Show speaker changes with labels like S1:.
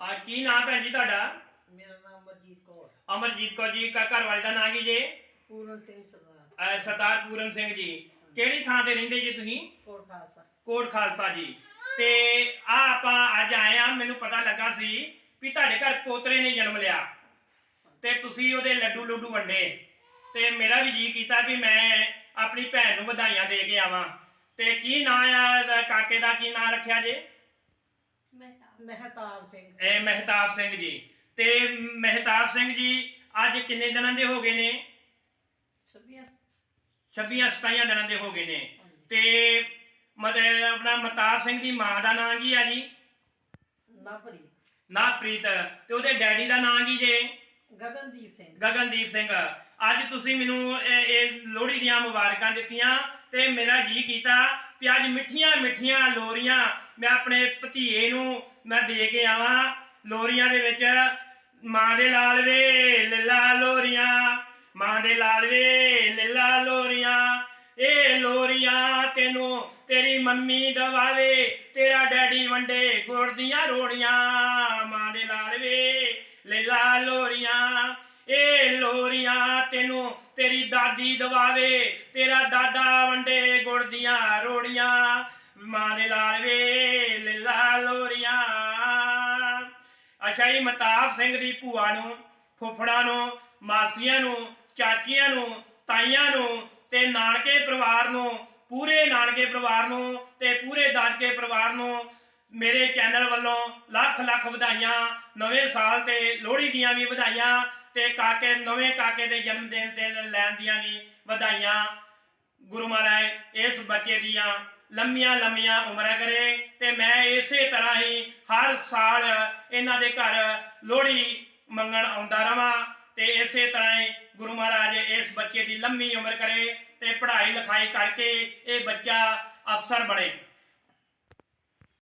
S1: ਆ ਕੀ ਨਾਮ ਭੈਣ ਜੀ ਤੁਹਾਡਾ?
S2: ਮੇਰਾ ਨਾਮ ਅਮਰਜੀਤ ਕੌਰ।
S1: ਅਮਰਜੀਤ ਕੌਰ ਜੀ ਕਾ ਘਰ ਵਾਲੇ ਦਾ ਨਾਂ ਕੀ ਜੇ?
S2: ਪੂਰਨ ਸਿੰਘ ਸਰਦਾਰ।
S1: ਅਹ ਸਰਦਾਰ ਪੂਰਨ ਸਿੰਘ ਜੀ। ਕਿਹੜੀ ਥਾਂ ਤੇ ਰਹਿੰਦੇ ਜੀ ਤੁਸੀਂ?
S2: ਕੋਟ ਖਾਲਸਾ।
S1: ਕੋਟ ਖਾਲਸਾ ਜੀ। ਤੇ ਆ ਆਪਾਂ ਅੱਜ ਆਏ ਆ ਮੈਨੂੰ ਪਤਾ ਲੱਗਾ ਸੀ ਵੀ ਤੁਹਾਡੇ ਘਰ ਪੋਤਰੇ ਨੇ ਜਨਮ ਲਿਆ। ਤੇ ਤੁਸੀਂ ਉਹਦੇ ਲੱਡੂ ਲੁੱਡੂ ਵੰਡੇ। ਤੇ ਮੇਰਾ ਵੀ ਜੀ ਕੀਤਾ ਵੀ ਮੈਂ ਆਪਣੀ ਭੈਣ ਨੂੰ ਵਧਾਈਆਂ ਦੇ ਕੇ ਆਵਾਂ। ਤੇ ਕੀ ਨਾਂ ਆ ਇਹਦਾ ਕਾਕੇ ਦਾ ਕੀ ਨਾਂ ਰੱਖਿਆ ਜੇ?
S3: ਮਹਿਤਾਬ
S2: ਸਿੰਘ।
S1: ਇਹ ਮਹਿਤਾਬ ਸਿੰਘ ਜੀ। ਤੇ ਮਹਿਤਾਬ ਸਿੰਘ ਜੀ ਅੱਜ ਕਿੰਨੇ ਦਿਨਾਂ ਦੇ ਹੋ ਗਏ ਨੇ?
S2: ਛੱਬੀਆਂ
S1: 26 27 ਦਿਨਾਂ ਦੇ ਹੋ ਗਏ ਨੇ। ਤੇ ਮਤਲਬ ਆਪਣਾ ਮਹਿਤਾਬ ਸਿੰਘ ਦੀ ਮਾਂ ਦਾ ਨਾਂ ਕੀ ਆ ਜੀ?
S2: ਨਾ ਭਰੀ
S1: ਨਾਪ੍ਰੀਤ ਤੇ ਉਹਦੇ ਡੈਡੀ ਦਾ ਨਾਂ ਕੀ ਜੇ?
S2: ਗਗਨਦੀਪ ਸਿੰਘ।
S1: ਗਗਨਦੀਪ ਸਿੰਘ। ਅੱਜ ਤੁਸੀਂ ਮੈਨੂੰ ਇਹ ਲੋਹੜੀ ਦੀਆਂ ਮੁਬਾਰਕਾਂ ਦਿੱਤੀਆਂ ਤੇ ਮੇਰਾ ਜੀ ਕੀਤਾ ਵੀ ਅੱਜ ਮਿੱਠੀਆਂ ਮਿੱਠੀਆਂ ਲੋਰੀਆਂ ਮੈਂ ਆਪਣੇ ਭਤੀਏ ਨੂੰ ਮੈਂ ਦੇ ਕੇ ਆਵਾਂ। ਲੋਰੀਆਂ ਦੇ ਵਿੱਚ ਮਾਂ ਦੇ ਲਾਲ ਵੇ ਲੱਲਾ ਲੋਰੀਆਂ। ਮਾਂ ਦੇ ਲਾਲ ਵੇ ਲੱਲਾ ਲੋਰੀਆਂ। ਇਹ ਲੋਰੀਆਂ, ਤੈਨੂੰ ਤੇਰੀ ਮੰਮੀ ਦਵਾਵੇ। ਤੇਰਾ ਡੈਡੀ ਵੰਡੇ ਗੁੜ ਦੀਆਂ ਰੋੜੀਆਂ। ਮਾਂ ਦੇ ਲਾਲ ਵੇ ਲੱਲਾ ਲੋਰੀਆਂ। ਇਹ ਲੋਰੀਆਂ, ਤੈਨੂੰ ਤੇਰੀ ਦਾਦੀ ਦਵਾਵੇ। ਤੇਰਾ ਦਾਦਾ ਵੰਡੇ ਗੁੜ ਦੀਆਂ ਰੋੜੀਆਂ। ਮਾਂ ਦੇ ਲਾਲ ਵੇ ਅੱਛਾ ਜੀ, ਮਤਾਬ ਸਿੰਘ ਦੀ ਭੂਆ ਨੂੰ, ਫੁੱਫੜਾਂ ਨੂੰ, ਮਾਸੀਆਂ ਨੂੰ, ਚਾਚੀਆਂ ਨੂੰ, ਤਾਈਆਂ ਨੂੰ ਤੇ ਨਾਨਕੇ ਪਰਿਵਾਰ ਨੂੰ, ਪੂਰੇ ਨਾਨਕੇ ਪਰਿਵਾਰ ਨੂੰ ਤੇ ਪੂਰੇ ਦਾਦਕੇ ਪਰਿਵਾਰ ਨੂੰ ਮੇਰੇ ਚੈਨਲ ਵੱਲੋਂ ਲੱਖ ਲੱਖ ਵਧਾਈਆਂ, ਨਵੇਂ ਸਾਲ ਤੇ ਲੋਹੜੀ ਦੀਆਂ ਵੀ ਵਧਾਈਆਂ ਤੇ ਕਾਕੇ, ਨਵੇਂ ਕਾਕੇ ਦੇ ਜਨਮ ਦਿਨ ਤੇ ਲੈਣ ਦੀਆਂ ਵੀ ਵਧਾਈਆਂ ਗੁਰੂ ਮਹਾਰਾਜ, ਇਸ ਬੱਚੇ ਦੀਆਂ ਲੰਮੀਆਂ ਲੰਮੀਆਂ ਉਮਰਾਂ ਕਰੇ ਤੇ ਮੈਂ ਇਸੇ ਤਰ੍ਹਾਂ ਹੀ ਹਰ ਸਾਲ ਇਹਨਾਂ ਦੇ ਘਰ ਲੋਹੜੀ ਮੰਗਣ ਆਉਂਦਾ ਰਵਾਂ ਤੇ ਇਸੇ ਤਰ੍ਹਾਂ ਹੀ ਗੁਰੂ ਮਹਾਰਾਜ ਇਸ ਬੱਚੇ ਦੀ ਲੰਮੀ ਉਮਰ ਕਰੇ ਤੇ ਪੜ੍ਹਾਈ ਲਿਖਾਈ ਕਰਕੇ ਇਹ ਬੱਚਾ ਅਫਸਰ ਬਣੇ।